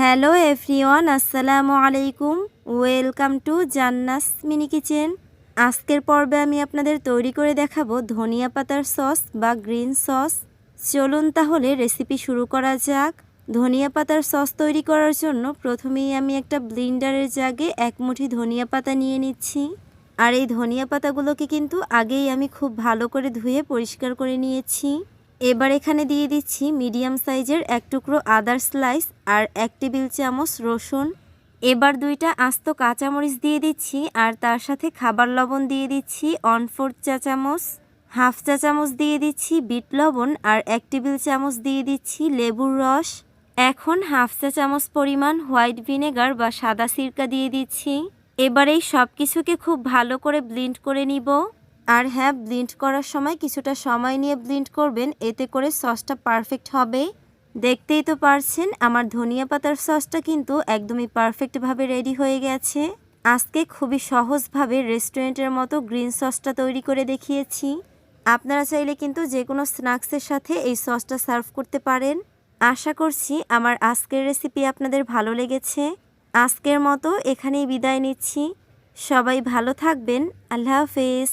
Hello everyone, আসসালামু আলাইকুম। Welcome to Jannas mini kitchen. আজকের পর্বে আমি আপনাদের তৈরি করে দেখাবো ধনিয়া পাতার সস বা গ্রিন সস। চলুন তাহলে রেসিপি শুরু করা যাক। ধনিয়া পাতার সস তৈরি করার জন্য প্রথমেই আমি একটা ব্লিন্ডারের জাগে এক মুঠি ধনিয়া পাতা নিয়ে নিচ্ছি। আর এই ধনিয়া পাতাগুলোকে কিন্তু আগেই আমি খুব ভালো করে ধুয়ে পরিষ্কার করে নিয়েছি। এবার এখানে দিয়ে দিচ্ছি মিডিয়াম সাইজের এক টুকরো আদার স্লাইস আর এক টেবিল চামচ রসুন। এবার দুইটা আস্ত কাঁচামরিচ দিয়ে দিচ্ছি আর তার সাথে খাবার লবণ দিয়ে দিচ্ছি ওয়ান ফোর্থ চা চামচ। হাফ চা চামচ দিয়ে দিচ্ছি বিট লবণ আর এক টেবিল চামচ দিয়ে দিচ্ছি লেবুর রস। এখন হাফ চা চামচ পরিমাণ হোয়াইট ভিনেগার বা সাদা সিরকা দিয়ে দিচ্ছি। এবার এই সব কিছুকে খুব ভালো করে ব্লিন্ড করে নিব। আর হ্যাঁ ব্লিন্ড করার সময় কিছুটা সময় নিয়ে ব্লিন্ড করবেন, এতে করে সসটা পারফেক্ট হবে। দেখতেই তো পারছেন, আমার ধনিয়া পাতার সসটা কিন্তু একদমই পারফেক্টভাবে রেডি হয়ে গেছে। আজকে খুবই সহজভাবে রেস্টুরেন্টের মতো গ্রিন সসটা তৈরি করে দেখিয়েছি। আপনারা চাইলে কিন্তু যে কোনো স্ন্যাক্সের সাথে এই সসটা সার্ভ করতে পারেন। আশা করছি আমার আজকের রেসিপি আপনাদের ভালো লেগেছে। আজকের মতো এখানেই বিদায় নিচ্ছি। সবাই ভালো থাকবেন। আল্লাহ হাফেজ।